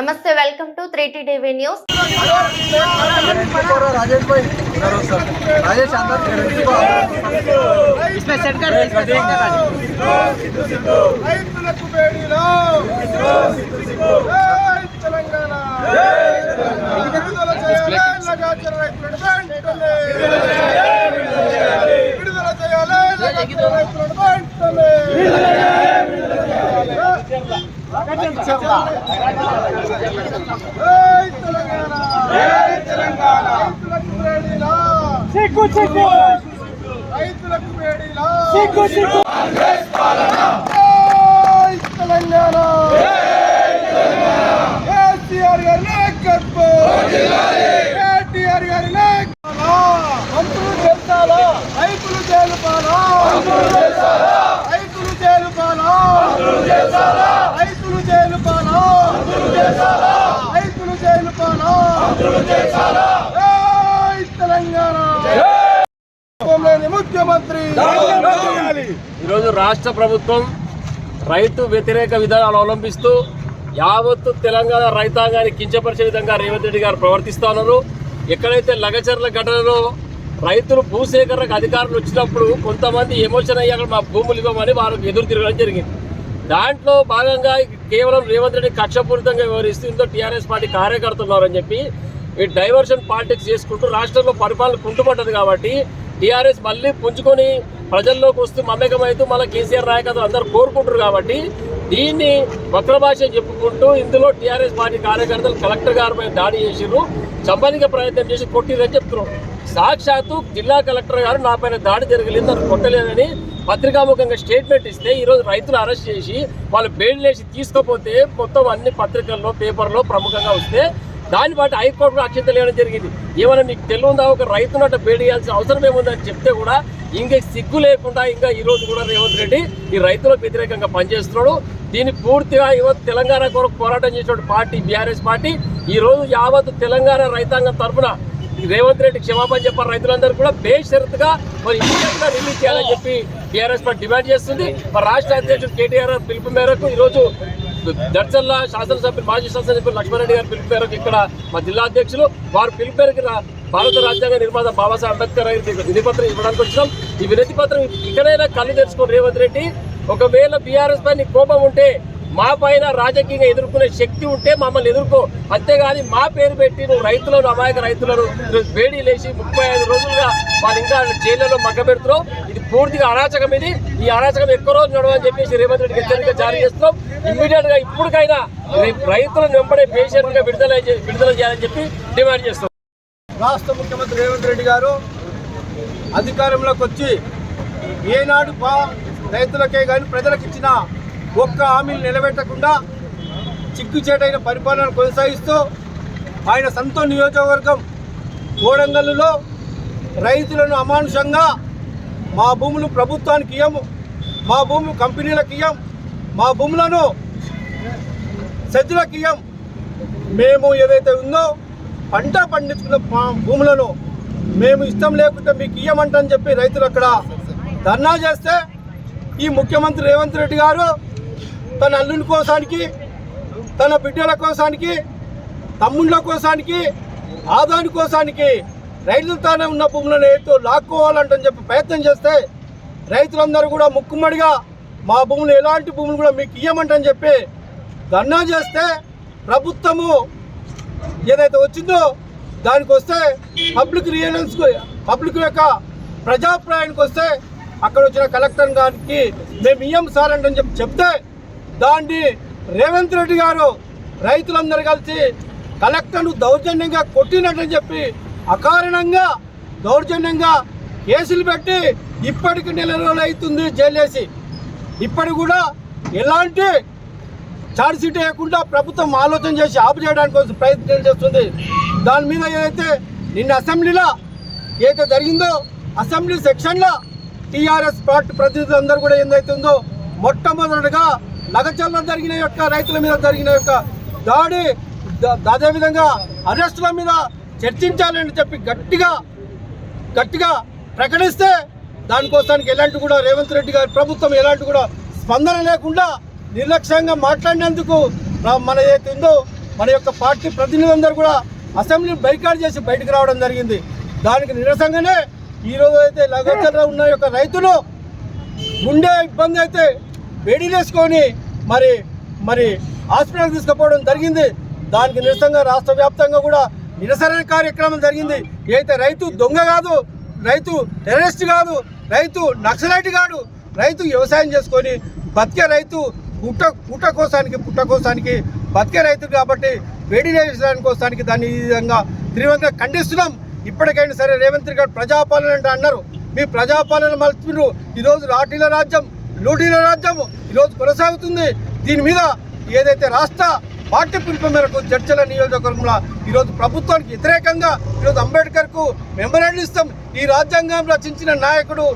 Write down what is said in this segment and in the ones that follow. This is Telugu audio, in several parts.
नमस्ते welcome to three T TV news Rajesh సిగ్గు సిగ్గు. రైతులకు వేడిలా సిగ్గు సిగ్గు. కాంగ్రెస్ తెలంగాణ. కేసీఆర్ ముఖ్యమంత్రి! ఈరోజు రాష్ట్ర ప్రభుత్వం రైతు వ్యతిరేక విధానాలు అవలంబిస్తూ యావత్తు తెలంగాణ రైతాంగాన్ని కించపరిచే విధంగా రేవంత్ రెడ్డి గారు ప్రవర్తిస్తా ఉన్నారు. ఎక్కడైతే లగచర్ల ఘటనలో రైతులు భూసేకరణకు అధికారులు వచ్చినప్పుడు కొంతమంది ఎమోషన్ అయ్యాక మా భూములు ఇవ్వమని వారికి ఎదురు తిరగడం జరిగింది. దాంట్లో భాగంగా కేవలం రేవంత్ రెడ్డి కక్షపూరితంగా వ్యవహరిస్తూ ఇందులో టీఆర్ఎస్ పార్టీ కార్యకర్తలున్నారని చెప్పి ఈ డైవర్షన్ పాలిటిక్స్ చేసుకుంటూ రాష్ట్రంలో పరిపాలన కుంటుపడ్డది కాబట్టి టీఆర్ఎస్ మళ్ళీ పుంజుకొని ప్రజల్లోకి వస్తూ మమేకమైతూ మళ్ళీ కేసీఆర్ నాయకత్వం అందరూ కోరుకుంటారు కాబట్టి దీన్ని వక్ర భాష చెప్పుకుంటూ ఇందులో టీఆర్ఎస్ పార్టీ కార్యకర్తలు కలెక్టర్ గారి పైన దాడి చేసిర్రు. చంపనిక ప్రయత్నం చేసి కొట్టిరని చెప్తున్నారు. సాక్షాత్తు జిల్లా కలెక్టర్ గారు నాపైన దాడి జరగలేదు నన్ను కొట్టలేదని పత్రికాముఖంగా స్టేట్మెంట్ ఇస్తే ఈరోజు రైతులు అరెస్ట్ చేసి వాళ్ళు బెయిల్ వేసి తీసుకోపోతే మొత్తం అన్ని పత్రికల్లో పేపర్లో ప్రముఖంగా వస్తే దాన్ని బట్టి హైకోర్టులో అక్షత లేవడం జరిగింది. ఏమైనా మీకు తెలియదా? ఒక రైతునట్టు బేడి చేయాల్సిన అవసరం ఏముందని చెప్తే కూడా ఇంకా సిగ్గు లేకుండా ఇంకా ఈ రోజు కూడా రేవంత్ రెడ్డి ఈ రైతులకు వ్యతిరేకంగా పనిచేస్తున్నాడు. దీన్ని పూర్తిగా యువత తెలంగాణ కొరకు పోరాటం చేసిన పార్టీ బీఆర్ఎస్ పార్టీ ఈరోజు యావత్ తెలంగాణ రైతాంగం తరఫున రేవంత్ రెడ్డి క్షమాపణ చెప్పారు రైతులందరూ కూడా బేషరత్గా మరి ఇమీడియట్గా రిలీజ్ చేయాలని చెప్పి టీఆర్ఎస్ పార్టీ డిమాండ్ చేస్తుంది. మరి రాష్ట్ర అధ్యక్షుడు కేటీఆర్ పిలుపు మేరకు ఈరోజు దర్శన్ల శాసనసభ్యులు మాజీ శాసనసభ్యులు లక్ష్మారెడ్డి గారి పిలుపు మేరకు ఇక్కడ మా జిల్లా అధ్యక్షులు వారు పిలుపు మేరకు భారత రాజ్యాంగ నిర్మాత బాబాసాహెబ్ అంబేద్కర్ గారికి వినతిపత్రం ఇవ్వడానికి వచ్చినాం. ఈ వినతిపత్రం పత్రం కళ్ళు తెరుచుకోండి రేవంత్ రెడ్డి ఒకవేళ బీఆర్ఎస్ పై నీకు కోపం ఉంటే మా పైన రాజకీయంగా ఎదుర్కొనే శక్తి ఉంటే మమ్మల్ని ఎదుర్కో. అంతేగాని మా పేరు పెట్టి నువ్వు రైతులను అమాయక రైతులను వేడి లేచి ముప్పై ఐదు రోజులుగా వాళ్ళు ఇంకా జైళ్ళలో మగ్గబెడుతున్నావు ఇది పూర్తిగా అరాచకం ఇది. ఈ అరాచకం ఎక్కువ రోజు నడవని చెప్పేసి రేవంత్ రెడ్డికి హెచ్చరిక జారీ చేస్తున్నాం. ఇమ్మీడియట్గా ఇప్పటికైనా రైతులను వెంబడే పేషెంట్గా విడుదల విడుదల చేయాలని చెప్పి డిమాండ్ చేస్తాం రాష్ట్ర ముఖ్యమంత్రి రేవంత్ రెడ్డి గారు అధికారంలోకి వచ్చి ఏనాడు రైతులకే కానీ ప్రజలకు ఇచ్చిన ఒక్క హామీలు నిలబెట్టకుండా చిక్కుచేటైన పరిపాలన కొనసాగిస్తూ ఆయన సొంత నియోజకవర్గం కోడంగల్లులో రైతులను అమానుషంగా మా భూములు ప్రభుత్వానికి ఇయ్యము మా భూములు కంపెనీలకు ఇయ్యం మా భూములను సెద్దులకు ఇయ్యం. మేము ఏదైతే ఉందో పంట పండించుకున్న మా భూములను మేము ఇష్టం లేకుండా మీకు ఇయ్యమంటని చెప్పి రైతులు అక్కడ ధర్నా చేస్తే ఈ ముఖ్యమంత్రి రేవంత్ రెడ్డి గారు తన అల్లుని కోసానికి తన బిడ్డల కోసానికి తమ్ముళ్ళ కోసానికి ఆదాని కోసానికి రైతులతోనే ఉన్న భూములను ఏదో లాక్కోవాలంటని చెప్పి ప్రయత్నం చేస్తే రైతులందరూ కూడా ముక్కుమ్మడిగా మా భూములు ఎలాంటి భూములు కూడా మీకు ఇయ్యమంటని చెప్పి ధర్నా చేస్తే ప్రభుత్వము ఏదైతే వచ్చిందో దానికి వస్తే పబ్లిక్ రియలెన్స్ పబ్లిక్ యొక్క ప్రజాప్రాయానికి వస్తే అక్కడ వచ్చిన కలెక్టర్ గారికి మేము ఇయ్యం సార్ అని చెప్పి చెప్తే దాన్ని రేవంత్ రెడ్డి గారు రైతులందరూ కలిసి కలెక్టర్ను దౌర్జన్యంగా కొట్టినట్టని చెప్పి అకారణంగా దౌర్జన్యంగా కేసులు పెట్టి ఇప్పటికి నెల రోజులు అవుతుంది జైలేసి. ఇప్పటి కూడా ఎలాంటి ఛార్జ్ షీట్ వేయకుండా ప్రభుత్వం ఆలోచన చేసి ఆపు చేయడానికి కోసం ప్రయత్నం చేస్తుంది. దాని మీద ఏదైతే నిన్న అసెంబ్లీలో ఏదైతే జరిగిందో అసెంబ్లీ సెక్షన్లో టీఆర్ఎస్ పార్టీ ప్రతినిధులందరూ కూడా ఏదైతే ఉందో మొట్టమొదటిగా నగచల్ల జరిగిన యొక్క రైతుల మీద జరిగిన యొక్క దాడి అదేవిధంగా అరెస్టుల మీద చర్చించాలని చెప్పి గట్టిగా గట్టిగా ప్రకటిస్తే దానికోసానికి ఎలాంటి కూడా రేవంత్ రెడ్డి గారి ప్రభుత్వం ఎలాంటి కూడా స్పందన లేకుండా నిర్లక్ష్యంగా మాట్లాడినందుకు మన ఏదైతే ఉందో మన యొక్క పార్టీ ప్రతినిధులందరూ కూడా అసెంబ్లీ బైకాట్ చేసి బయటకు రావడం జరిగింది. దానికి నిరసనగానే ఈరోజు అయితే లగచర్లో ఉన్న యొక్క రైతులు గుండె ఇబ్బంది అయితే వేడిలేసుకొని మరి మరి హాస్పిటల్ తీసుకుపోవడం జరిగింది. దానికి నిరసనగా రాష్ట్ర వ్యాప్తంగా కూడా నిరసన కార్యక్రమం జరిగింది. అయితే రైతు దొంగ కాదు రైతు టెర్రరిస్ట్ కాదు రైతు నక్సలైట్ కాదు రైతు వ్యవసాయం చేసుకొని బతికే రైతు పుట్ట పుట్ట కోసానికి పుట్ట కోసానికి బతికే రైతు కాబట్టి వేడి వేసడానికి కోసానికి దాన్ని ఈ విధంగా తీవ్రంగా ఖండిస్తున్నాం. ఇప్పటికైనా సరే రేవంత్ రెడ్డి గారు ప్రజాపాలన అంటే అన్నారు. మీ ప్రజాపాలన మలుపులు ఈరోజు రాటీల రాజ్యం. లూటీల రాజ్యం ఈరోజు కొనసాగుతుంది. దీని మీద ఏదైతే రాష్ట్ర పార్టీ పిలుపు మేరకు చర్చల నియోజకవర్గంలో ఈరోజు ప్రభుత్వానికి వ్యతిరేకంగా ఈరోజు అంబేద్కర్కు మెమరాండం ఇస్తాం. ఈ రాజ్యాంగం రచించిన నాయకుడు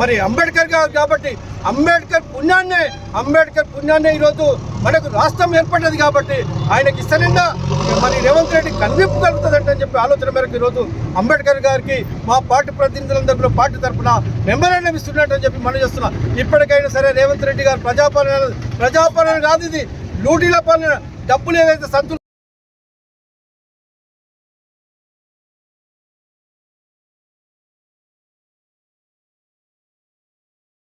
మరి అంబేద్కర్ గారు కాబట్టి అంబేద్కర్ పుణ్యాన్నే అంబేద్కర్ పుణ్యాన్నే ఈరోజు మనకు రాష్ట్రం ఏర్పడ్డది కాబట్టి ఆయనకి ఇష్టంగా మరి రేవంత్ రెడ్డి కనివిప్పు కలుగుతుందంట అని చెప్పి ఆలోచన మేరకు ఈరోజు అంబేద్కర్ గారికి మా పార్టీ ప్రతినిధులందరూ కూడా పార్టీ తరఫున మెమరాండం ఇస్తున్నట్టు అని చెప్పి మనం చేస్తున్నాం. ఇప్పటికైనా సరే రేవంత్ రెడ్డి గారు ప్రజాపాలన ప్రజాపాలన కాదు ఇది లూటీల పాలన. డబ్బులు ఏదైతే సంతులు